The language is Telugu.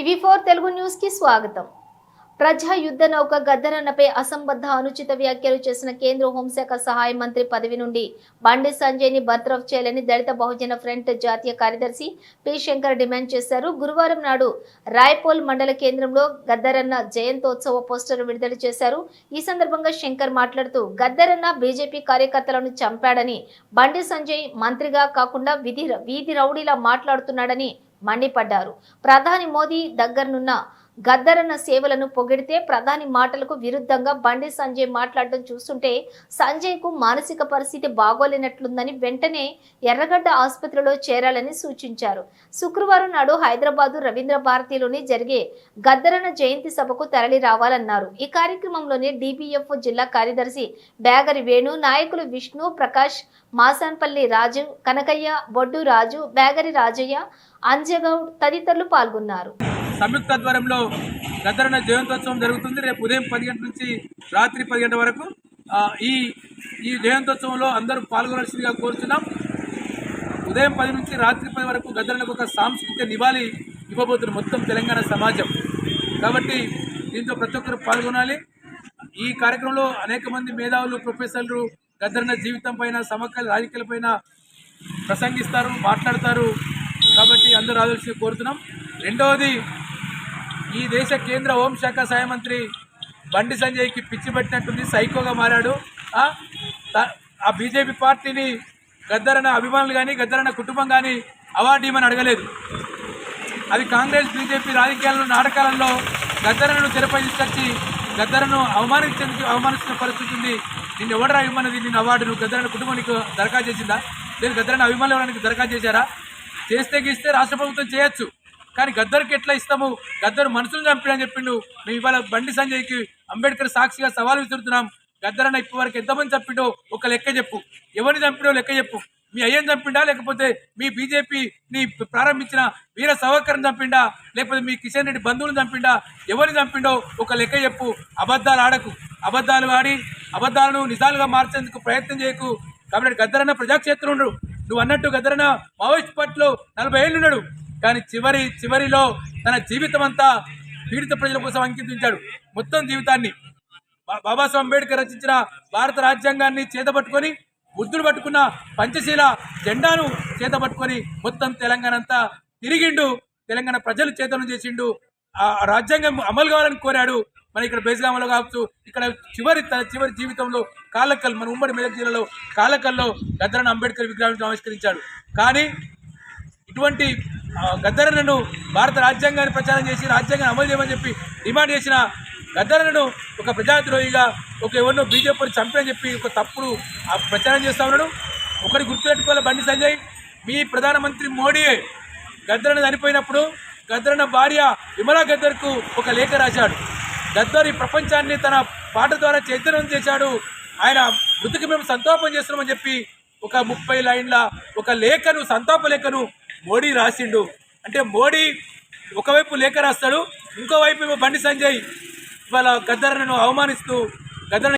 టీవీ ఫోర్ తెలుగు న్యూస్కి స్వాగతం. ప్రజా యుద్ధ నౌక గద్దనన్నపై అసంబద్ధ అనుచిత వ్యాఖ్యలు చేసిన కేంద్ర హోంశాఖ సహాయ మంత్రి పదవి నుండి బండి సంజయ్ని బర్తరఫ్ చేయాలని దళిత బహుజన ఫ్రంట్ జాతీయ కార్యదర్శి పి. శంకర్ డిమాండ్ చేశారు. గురువారం నాడు రాయపోల్ మండల కేంద్రంలో గద్దరన్న జయంతోత్సవ పోస్టర్ విడుదల చేశారు. ఈ సందర్భంగా శంకర్ మాట్లాడుతూ గద్దరన్న బీజేపీ కార్యకర్తలను చంపాడని బండి సంజయ్ మంత్రిగా కాకుండా విధి వీధి రౌడీలా మాట్లాడుతున్నాడని మండిపడ్డారు. ప్రధాని మోదీ దగ్గరనున్న గద్దరన్న సేవలను పొగిడితే ప్రధాని మాటలకు విరుద్ధంగా బండి సంజయ్ మాట్లాడడం చూస్తుంటే సంజయ్కు మానసిక పరిస్థితి బాగోలేనట్లుందని వెంటనే ఎర్రగడ్డ ఆసుపత్రిలో చేరాలని సూచించారు. శుక్రవారం నాడు హైదరాబాదు రవీంద్ర భారతిలోని జరిగే గద్దరన్న జయంతి సభకు తరలి రావాలన్నారు. ఈ కార్యక్రమంలోనే డిబిఎఫ్ జిల్లా కార్యదర్శి బేగరి వేణు నాయకులు విష్ణు ప్రకాష్ మాసాన్పల్లి రాజు కనకయ్య బొడ్డు రాజు బేగరి రాజయ్య అంజగౌడ్ తదితరులు పాల్గొన్నారు. సంయుక్త ఆధ్వర్యంలో గద్దరన్న జయంతోత్సవం జరుగుతుంది. రేపు ఉదయం పది గంటల నుంచి రాత్రి పది గంటల వరకు ఈ ఈ జయంతోత్సవంలో అందరూ పాల్గొనాల్సిందిగా కోరుతున్నాం ఉదయం పది నుంచి రాత్రి పది వరకు గద్దరణకు ఒక సాంస్కృతిక నివాళి ఇవ్వబోతున్న మొత్తం తెలంగాణ సమాజం. కాబట్టి దీంట్లో ప్రతి ఒక్కరు పాల్గొనాలి. ఈ కార్యక్రమంలో అనేక మంది మేధావులు ప్రొఫెసర్లు గద్దరణ జీవితం పైన సమకాల రాజకీయాల పైన ప్రసంగిస్తారు మాట్లాడతారు. కాబట్టి అందరూ రావాల్సి కోరుతున్నాం. రెండవది ఈ దేశ కేంద్ర హోంశాఖ సహాయ మంత్రి బండి సంజయ్కి పిచ్చి పెట్టినట్టుంది సైకోగా మారాడు. ఆ? బీజేపీ పార్టీని గద్దరన అభిమానులు కానీ గద్దరన కుటుంబం కానీ అవార్డు ఇవ్వమని అడగలేదు. అది కాంగ్రెస్ బీజేపీ రాజకీయాలను నాటకాలలో గద్దరను తెరపై తీసుకొచ్చి గద్దరను అవమానించేందుకు అవమానిస్తున్న పరిస్థితి ఉంది. నిన్ను ఎవడరా ఇవ్వమన్నది? నిన్ను అవార్డును గద్దరన కుటుంబానికి దరఖాస్తు చేసిందా? లేదు గద్దరన అభిమానులు దరఖాస్తు చేశారా? చేస్తే గీస్తే రాష్ట్ర ప్రభుత్వం చేయొచ్చు. కానీ గద్దరికి ఎట్లా ఇస్తాము? గద్దరు మనుషులు చంపిడని చెప్పిండు. మేము ఇవాళ బండి సంజయ్కి అంబేద్కర్ సాక్షిగా సవాల్ విసురుతున్నాం. గద్దరన్న ఇప్పటి వరకు ఎంతమంది చంపిడో ఒక లెక్క చెప్పు. ఎవరిని చంపిడో లెక్క చెప్పు. మీ అయ్యని చంపిండా? లేకపోతే మీ బీజేపీని ప్రారంభించిన వీర సహకారం చంపిండా? లేకపోతే మీ కిషన్ రెడ్డి బంధువులు చంపిండా? ఎవరిని చంపిండో ఒక లెక్క చెప్పు. అబద్ధాలు ఆడకు. అబద్ధాలు ఆడి అబద్ధాలను నిజాలుగా మార్చేందుకు ప్రయత్నం చేయకు. కాబట్టి గద్దరన్న ప్రజాక్షేత్రుడు నువ్వు అన్నట్టు గదరన? మావోయిస్ట్ పార్టీలో నలభై ఏళ్ళున్నాడు. కానీ చివరి చివరిలో తన జీవితం అంతా పీడిత ప్రజల కోసం అంకితించాడు. మొత్తం జీవితాన్ని. బా- బాబాసాహెబ్ అంబేద్కర్ రచించిన భారత రాజ్యాంగాన్ని చేతపట్టుకొని బుద్ధుడు పట్టుకున్న పంచశీల జెండాను చేతపట్టుకొని మొత్తం తెలంగాణ అంతా తిరిగిండు. తెలంగాణ ప్రజలు చేతనం చేసిండు. ఆ రాజ్యాంగం అమలు కావాలని కోరాడు. మన ఇక్కడ బేస్గామలో కావచ్చు ఇక్కడ చివరి తన చివరి జీవితంలో కాలకల్ మన ఉమ్మడి మెదక్ జిల్లాలో కాలకల్లో గద్దరన్న అంబేద్కర్ విగ్రహాన్ని ఆవిష్కరించాడు. కానీ ఇటువంటి గద్దరన్నను భారత రాజ్యాంగాన్ని ప్రచారం చేసి రాజ్యాంగాన్ని అమలు చేయమని చెప్పి డిమాండ్ చేసిన గద్దరన్నను ఒక ప్రజాద్రోహిగా ఒక ఎవరినో బీజేపీని చంపని చెప్పి ఒక తప్పుడు ఆ ప్రచారం చేస్తా ఉన్నాడు. ఒకటి గుర్తుపెట్టుకోవాలి బండి సంజయ్? మీ ప్రధానమంత్రి మోడీ గద్దరన్న చనిపోయినప్పుడు గద్దరన్న భార్య విమలా గద్దర్కు ఒక లేఖ రాశాడు. గద్దర్ ప్రపంచాన్ని తన పాట ద్వారా చైతన్యం చేశాడు. ఆయన మృతికి మేము సంతాపం చేస్తున్నామని చెప్పి ఒక ముప్పై లైన్ల ఒక లేఖను సంతాప లేఖను మోడీ రాసిండు. అంటే మోడీ ఒకవైపు లేఖ రాస్తాడు ఇంకోవైపు బండి సంజయ్ ఇవాళ గద్దరను అవమానిస్తూ గద్దర